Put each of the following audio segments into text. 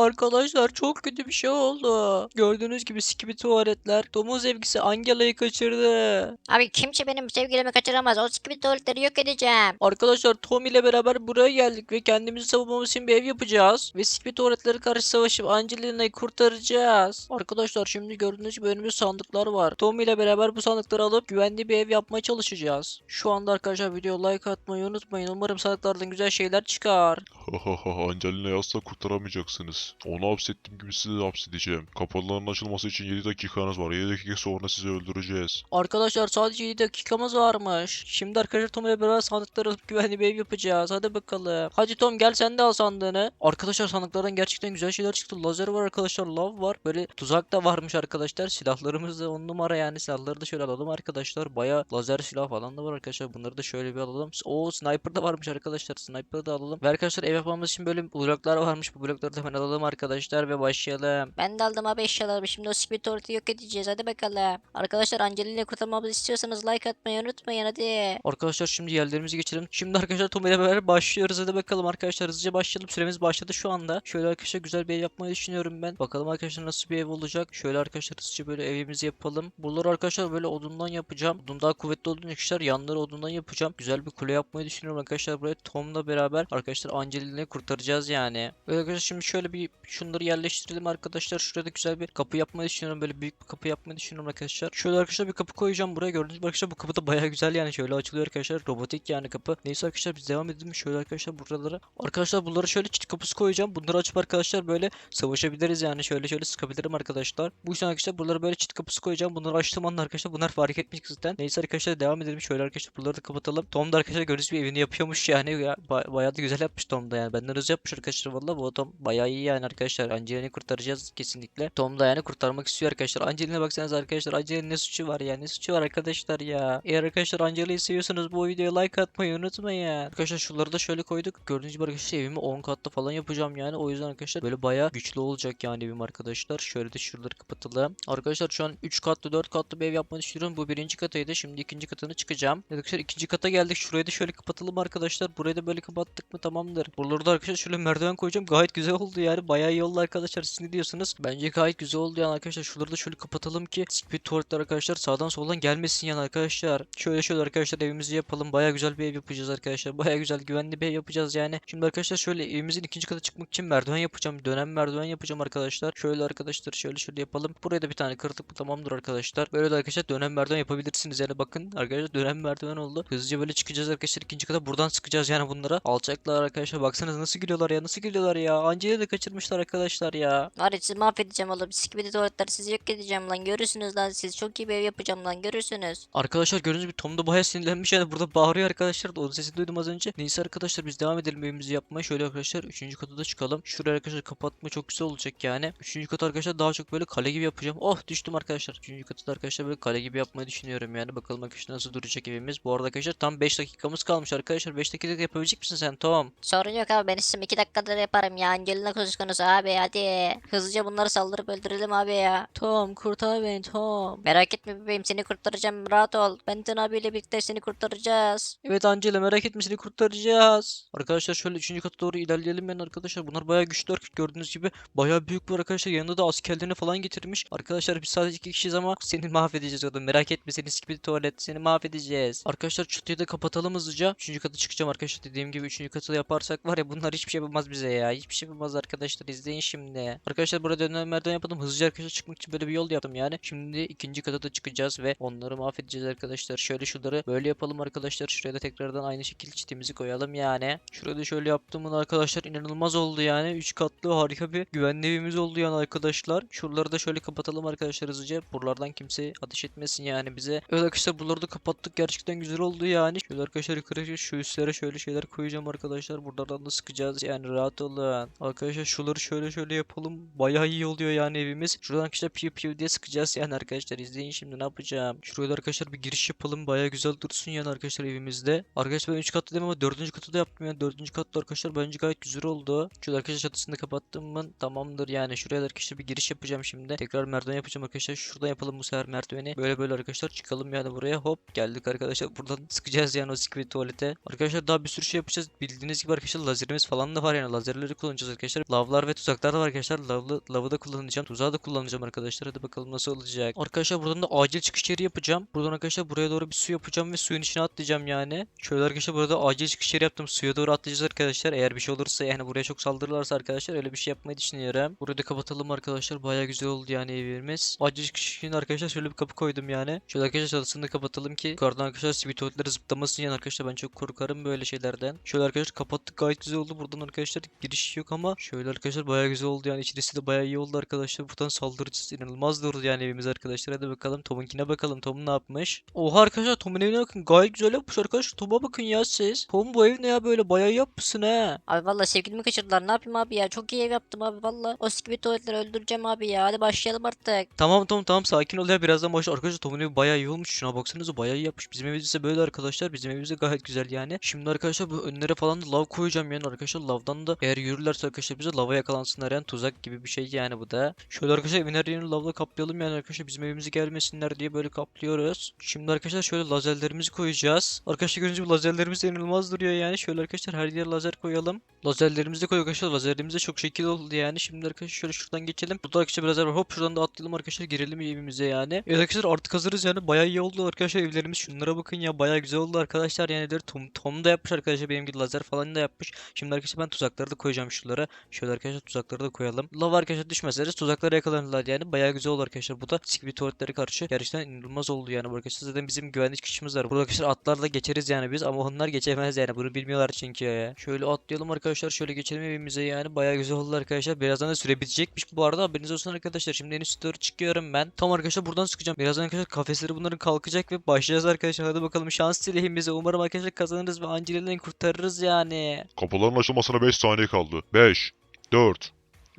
Arkadaşlar çok kötü bir şey oldu. Gördüğünüz gibi sikimi tuvaletler. Domuz sevgisi Angela'yı kaçırdı. Abi kimse benim sevgilimi kaçıramaz. O sikimi tuvaletleri yok edeceğim. Arkadaşlar Tom ile beraber buraya geldik ve kendimizi savunmamız için bir ev yapacağız. Ve sikimi tuvaletleri karşı savaşıp Angelina'yı kurtaracağız. Arkadaşlar şimdi gördüğünüz gibi önümüzde sandıklar var. Tom ile beraber bu sandıkları alıp güvenli bir ev yapmaya çalışacağız. Şu anda arkadaşlar video like atmayı unutmayın. Umarım sandıklardan güzel şeyler çıkar. Angelina'yı asla kurtaramayacaksınız. Onu hapsettiğim gibi sizi de hapsedeceğim. Kapıların açılması için 7 dakikanız var. 7 dakika sonra sizi öldüreceğiz. Arkadaşlar sadece 7 dakikamız varmış. Şimdi arkadaşlar Tom ile beraber sandıkları alıp güvenli bir ev yapacağız. Hadi bakalım. Hadi Tom gel sen de al sandığını. Arkadaşlar sandıklardan gerçekten güzel şeyler çıktı. Lazer var arkadaşlar. Lav var. Böyle tuzak da varmış arkadaşlar. Silahlarımız da on numara yani. Silahları da şöyle alalım arkadaşlar. Baya lazer silah falan da var arkadaşlar. Bunları da şöyle bir alalım. O sniper da varmış arkadaşlar. Sniper da alalım. Ve arkadaşlar ev yapmamız için böyle bloklar varmış. Bu blokları da hemen alalım arkadaşlar ve başlayalım. Ben de aldım abi eşyalarımı. Şimdi o sikimi tuvaleti yok edeceğiz. Hadi bakalım. Arkadaşlar Angelina'yı kurtarmamızı istiyorsanız like atmayı unutmayın hadi. Arkadaşlar şimdi yerlerimizi geçelim. Şimdi arkadaşlar Tom ile beraber başlıyoruz. Hadi bakalım arkadaşlar hızlıca başlayalım. Süremiz başladı şu anda. Şöyle arkadaşlar güzel bir ev yapmayı düşünüyorum ben. Bakalım arkadaşlar nasıl bir ev olacak. Şöyle arkadaşlar hızlıca böyle evimizi yapalım. Buraları arkadaşlar böyle odundan yapacağım. Odun daha kuvvetli olduğunu arkadaşlar yanları odundan yapacağım. Güzel bir kule yapmayı düşünüyorum arkadaşlar. Buraya Tom'la beraber arkadaşlar Angelina'yı kurtaracağız yani. Böyle arkadaşlar şimdi şöyle bir şunları yerleştirelim arkadaşlar. Şurada güzel bir kapı yapmayı düşünüyorum. Böyle büyük bir kapı yapmayı düşünüyorum arkadaşlar. Şöyle arkadaşlar bir kapı koyacağım buraya. Gördüğünüz gibi arkadaşlar bu kapı da bayağı güzel yani. Şöyle açılıyor arkadaşlar. Robotik yani kapı. Neyse arkadaşlar biz devam edelim. Şöyle arkadaşlar buraları. Arkadaşlar bunları şöyle çift kapısı koyacağım. Bunları açıp arkadaşlar böyle savaşabiliriz yani. Şöyle şöyle sıkabilirim arkadaşlar. Bu yüzden arkadaşlar buraları böyle çift kapısı koyacağım. Bunları açtığım anda arkadaşlar bunlar fark etmiş zaten. Neyse arkadaşlar devam edelim. Şöyle arkadaşlar buraları da kapatalım. Tom da arkadaşlar gördüğünüz gibi evini yapıyormuş yani. Ya, ba- bayağı da güzel yapmış Tom da yani. Benden hızlı yapmış arkadaşlar. Valla bu Tom bayağı iyi yani arkadaşlar. Angelina'yı kurtaracağız kesinlikle. Tom yani kurtarmak istiyor arkadaşlar. Angelina baksanız arkadaşlar. Angelina'nın ne suçu var ya? Ne suçu var arkadaşlar ya? Eğer arkadaşlar Angelina'yı seviyorsanız bu videoya like atmayı unutmayın. Arkadaşlar şunları da şöyle koyduk. Gördüğünüz gibi arkadaşlar evimi 10 katlı falan yapacağım yani. O yüzden arkadaşlar böyle bayağı güçlü olacak yani evim arkadaşlar. Şöyle de şuraları kapatalım. Arkadaşlar şu an 3 katlı 4 katlı bir ev yapmayı düşünüyorum. Bu birinci katıydı. Şimdi ikinci katını çıkacağım. Arkadaşlar ikinci kata geldik. Şurayı da şöyle kapatalım arkadaşlar. Burayı da böyle kapattık mı tamamdır. Buraları da arkadaşlar şöyle merdiven koyacağım. Gayet güzel oldu yani. Bayağı iyi oldu arkadaşlar. Siz ne diyorsunuz? Bence gayet güzel oldu yani arkadaşlar. Şuraları da şöyle kapatalım ki split tuvaletler arkadaşlar sağdan soldan gelmesin yani arkadaşlar. Şöyle şöyle arkadaşlar evimizi yapalım. Bayağı güzel bir ev yapacağız arkadaşlar. Bayağı güzel güvenli bir ev yapacağız yani. Şimdi arkadaşlar şöyle evimizin ikinci kata çıkmak için merdiven yapacağım. Dönem merdiven yapacağım arkadaşlar. Şöyle arkadaşlar şöyle şöyle yapalım. Buraya da bir tane kırdık mı tamamdır arkadaşlar. Böyle de arkadaşlar dönem merdiven yapabilirsiniz yani bakın arkadaşlar dönem merdiven oldu. Hızlıca böyle çıkacağız arkadaşlar ikinci kata buradan sıkacağız yani bunlara. Alçaklar arkadaşlar baksanız nasıl gülüyorlar ya nasıl gülüyorlar ya. Angela'yı da kaçırmışlar arkadaşlar ya. Var ya sizi mahvedeceğim oğlum. Sikimi tuvaletleri sizi yok edeceğim lan. Görürsünüz lan siz. Çok iyi bir ev yapacağım lan. Görürsünüz. Arkadaşlar gördüğünüz gibi Tom da bayağı sinirlenmiş yani burada bağırıyor arkadaşlar. Onun sesini duydum az önce. Neyse arkadaşlar biz devam edelim evimizi yapmaya. Şöyle arkadaşlar 3. kata da çıkalım. Şuraya arkadaşlar kapatma çok güzel olacak yani. 3. kat arkadaşlar daha çok böyle kale gibi yapacağım. Oh düştüm arkadaşlar. 3. katı da arkadaşlar böyle kale gibi yapmayı düşünüyorum yani. Bakalım arkadaşlar nasıl duracak evimiz. Bu arada arkadaşlar tam 5 dakikamız kalmış arkadaşlar. 5 dakikada yapabilecek misin sen Tom? Sorun yok abi. Ben işimi 2 dakikada da yaparım ya. Angelina söz konusu abi. Hadi. Hızlıca bunları saldırıp öldürelim abi ya. Tom kurtar beni Tom. Merak etme bebeğim. Seni kurtaracağım. Rahat ol. Benton abiyle birlikte seni kurtaracağız. Evet Angela merak etme seni kurtaracağız. Arkadaşlar şöyle 3. kata doğru ilerleyelim yani arkadaşlar. Bunlar bayağı güçlü gördüğünüz gibi. Bayağı büyük var arkadaşlar. Yanında da askerlerini falan getirmiş. Arkadaşlar biz sadece iki kişiyiz ama seni mahvedeceğiz oğlum. Merak etme seni sikili tuvalet. Seni mahvedeceğiz. Arkadaşlar çatıyı da kapatalım hızlıca. 3. kata çıkacağım arkadaşlar. Dediğim gibi 3. katı yaparsak var ya bunlar hiçbir şey yapamaz bize ya. Hiçbir şey yapamaz arkadaşlar. İzleyin şimdi. Arkadaşlar burada dönen merdiven yapalım. Hızlıca arkadaşlar çıkmak için böyle bir yol yaptım yani. Şimdi ikinci kata da çıkacağız ve onları mahvedeceğiz arkadaşlar. Şöyle şunları böyle yapalım arkadaşlar. Şuraya da tekrardan aynı şekilde çitimizi koyalım yani. Şurada da şöyle yaptığımın arkadaşlar inanılmaz oldu yani. 3 katlı harika bir güvenli evimiz oldu yani arkadaşlar. Şuraları da şöyle kapatalım arkadaşlar hızlıca. Buralardan kimse ateş etmesin yani bize. Evet arkadaşlar buraları da kapattık. Gerçekten güzel oldu yani. Şöyle arkadaşlar yukarı şu üstlere şöyle şeyler koyacağım arkadaşlar. Buralardan da sıkacağız yani rahat olun. Arkadaşlar şuları şöyle şöyle yapalım. Bayağı iyi oluyor yani evimiz. Şuradan arkadaşlar piu piu diye sıkacağız yani arkadaşlar. izleyin şimdi ne yapacağım. Şuraya da arkadaşlar bir giriş yapalım. Bayağı güzel dursun yani arkadaşlar evimizde. Arkadaşlar ben 3 katlı dedim ama 4. katı da yaptım yani. 4. katta arkadaşlar bence gayet güzel oldu. Şurada arkadaşlar çatısını kapattım mı tamamdır yani. Şuraya da arkadaşlar bir giriş yapacağım şimdi. Tekrar merdiven yapacağım arkadaşlar. Şuradan yapalım bu sefer merdiveni. Böyle böyle arkadaşlar çıkalım yani buraya. Hop geldik arkadaşlar. Buradan sıkacağız yani o secret tuvalete. Arkadaşlar daha bir sürü şey yapacağız. Bildiğiniz gibi arkadaşlar lazerimiz falan da var yani. Lazerleri kullanacağız arkadaşlar. Lavlar lavlar ve tuzaklar da var arkadaşlar. Lavlı, lavı da kullanacağım. Tuzağı da kullanacağım arkadaşlar. Hadi bakalım nasıl olacak. Arkadaşlar buradan da acil çıkış yeri yapacağım. Buradan arkadaşlar buraya doğru bir su yapacağım ve suyun içine atlayacağım yani. Şöyle arkadaşlar burada acil çıkış yeri yaptım. Suya doğru atlayacağız arkadaşlar. Eğer bir şey olursa yani buraya çok saldırırlarsa arkadaşlar öyle bir şey yapmayı düşünüyorum. Burayı da kapatalım arkadaşlar. Baya güzel oldu yani evimiz. Acil çıkış için arkadaşlar şöyle bir kapı koydum yani. Şöyle arkadaşlar çatısını da kapatalım ki yukarıdan arkadaşlar sivitoletleri zıplamasın yani arkadaşlar ben çok korkarım böyle şeylerden. Şöyle arkadaşlar kapattık gayet güzel oldu. Buradan arkadaşlar giriş yok ama şöyle arkadaşlar baya güzel oldu yani içerisi de baya iyi oldu arkadaşlar. Buradan saldıracağız. inanılmaz durdu yani evimiz arkadaşlar. Hadi bakalım Tom'unkine bakalım. Tom ne yapmış? Oha arkadaşlar Tom'un evine bakın. Gayet güzel yapmış arkadaşlar. Tom'a bakın ya siz. Tom bu ev ne ya böyle bayağı yapmışsın he. Abi valla sevgilimi kaçırdılar. Ne yapayım abi ya? Çok iyi ev yaptım abi valla. O sikbi tuvaletleri öldüreceğim abi ya. Hadi başlayalım artık. Tamam tamam tamam sakin ol ya birazdan başla. Arkadaşlar Tom'un evi bayağı iyi olmuş. Şuna baksanıza bayağı iyi yapmış. Bizim evimiz ise böyle arkadaşlar. Bizim evimiz de gayet güzel yani. Şimdi arkadaşlar bu önlere falan da lav koyacağım yani arkadaşlar. Lavdan da eğer yürürlerse arkadaşlar bize lava yakalansınlar yani tuzak gibi bir şey yani bu da. Şöyle arkadaşlar evin her lavla kaplayalım yani arkadaşlar bizim evimize gelmesinler diye böyle kaplıyoruz. Şimdi arkadaşlar şöyle lazerlerimizi koyacağız. Arkadaşlar görünce bu lazerlerimiz inanılmaz duruyor yani. Şöyle arkadaşlar her yere lazer koyalım. Lazerlerimizi de koy arkadaşlar. Lazerlerimiz de çok şekil oldu yani. Şimdi arkadaşlar şöyle şuradan geçelim. Burada arkadaşlar bir lazer var. Hop şuradan da atlayalım arkadaşlar. Girelim evimize yani. Evet arkadaşlar artık hazırız yani. Bayağı iyi oldu arkadaşlar evlerimiz. Şunlara bakın ya. Bayağı güzel oldu arkadaşlar. Yani Tom, Tom da yapmış arkadaşlar. Benim gibi lazer falan da yapmış. Şimdi arkadaşlar ben tuzakları da koyacağım şuralara. Şöyle arkadaşlar tuzakları da koyalım. Lav arkadaşlar düşmezseniz tuzaklara yakalanırlar yani. Bayağı güzel oldu arkadaşlar. Bu da sikbi tuvaletlere karşı gerçekten inanılmaz oldu yani. Arkadaşlar zaten bizim güvenlik kişimiz var. Burada arkadaşlar atlarla geçeriz yani biz ama onlar geçemez yani. Bunu bilmiyorlar çünkü ya. Şöyle atlayalım arkadaşlar. Şöyle geçelim evimize yani. Bayağı güzel oldu arkadaşlar. Birazdan da süre bitecekmiş bu arada. Haberiniz olsun arkadaşlar. Şimdi en doğru çıkıyorum ben. Tam arkadaşlar buradan sıkacağım. Birazdan arkadaşlar kafesleri bunların kalkacak ve başlayacağız arkadaşlar. Hadi bakalım şans dileyimize. Umarım arkadaşlar kazanırız ve Angelina'yı kurtarırız yani. Kapıların açılmasına 5 saniye kaldı. 5, 4,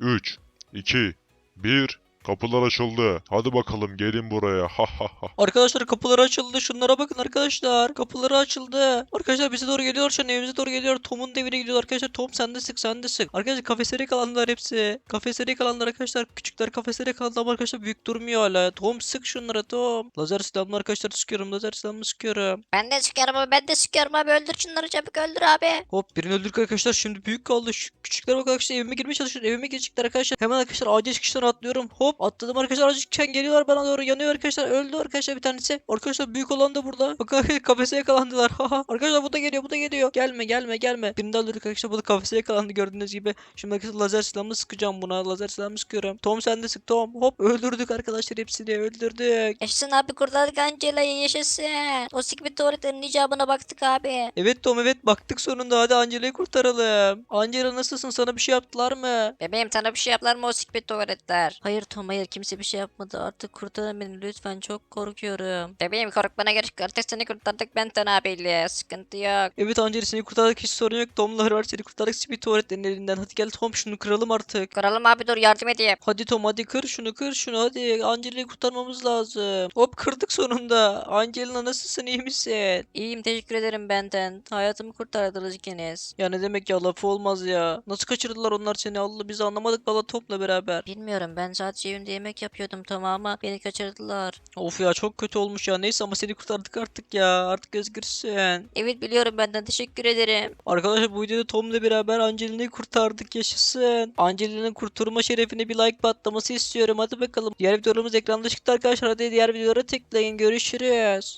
3, 2, 1. Kapılar açıldı. Hadi bakalım gelin buraya. Ha ha ha. Arkadaşlar kapıları açıldı. Şunlara bakın arkadaşlar. Kapıları açıldı. Arkadaşlar bize doğru geliyor. Şu an evimize doğru geliyor. Tom'un da evine gidiyor arkadaşlar. Tom sen de sık sen de sık. Arkadaşlar kafeslere kalanlar hepsi. Kafeslere kalanlar arkadaşlar. Küçükler kafeslere kalanlar ama arkadaşlar büyük durmuyor hala. Tom sık şunlara Tom. Lazer silahımla arkadaşlar sıkıyorum. Lazer silahımı sıkıyorum. Ben de sıkıyorum abi. Ben de sıkıyorum abi. Öldür şunları çabuk öldür abi. Hop birini öldürdük arkadaşlar. Şimdi büyük kaldı. Şu küçükler bak arkadaşlar evime girmeye çalışıyor. Evime girecekler arkadaşlar. Hemen arkadaşlar acil çıkıştan atlıyorum. Hop atladım arkadaşlar. Çıkıştan geliyorlar bana doğru. Yanıyor arkadaşlar. Öldü arkadaşlar bir tanesi. Arkadaşlar büyük olan da burada. Bakın kafese yakalandılar. Haha. arkadaşlar bu da geliyor. Bu da geliyor. Gelme gelme gelme. Birini de öldürdük arkadaşlar. Bu da kafese yakalandı gördüğünüz gibi. Şimdi arkadaşlar lazer silahımı sıkacağım buna. Lazer silahımı sıkıyorum. Tom sen de sık Tom. Hop öldürdük arkadaşlar hepsini öldürdük. Yaşasın abi kurtardık Angela'yı yaşasın. O sikbi tuvaletlerin icabına baktık abi. Evet Tom evet baktık sonunda. Hadi Angela'yı kurtaralım. Angela nasılsın? Sana bir şey yaptılar mı? Bebeğim sana bir şey yaptılar mı o sikbi tuvaletler? Hayır Tom hayır kimse bir şey yapmadı. Artık kurtarın beni lütfen çok korkuyorum. Bebeğim korkmana gerek yok. Artık seni kurtardık Benten abiyle. Sıkıntı yok. Evet Angela seni kurtardık hiç sorun yok. Tomlar var seni kurtardık bir tuvaletlerin elinden. Hadi gel Tom şunu kıralım artık. Kıralım abi dur yardım edeyim. Hadi Tom hadi kır şunu kır şunu hadi. Angela'yı kurtarmamız lazım. Hop kırdık sonunda. Angelina nasılsın iyi misin? İyiyim teşekkür ederim Benten. Hayatımı kurtardınız ikiniz. Ya ne demek ya lafı olmaz ya. Nasıl kaçırdılar onlar seni Allah biz anlamadık valla Tom'la beraber. Bilmiyorum ben sadece evimde yemek yapıyordum tamam ama beni kaçırdılar. Of ya çok kötü olmuş ya. Neyse ama seni kurtardık artık ya. Artık özgürsün. Evet biliyorum benden teşekkür ederim. Arkadaşlar bu videoda Tom'la beraber Angelina'yı kurtardık yaşasın. Angelina'nın kurtulma şerefine bir like patlaması istiyorum. Hadi bakalım. Diğer videolarımız ekranda çıktı arkadaşlar. Hadi diğer videolara tıklayın. Görüşürüz.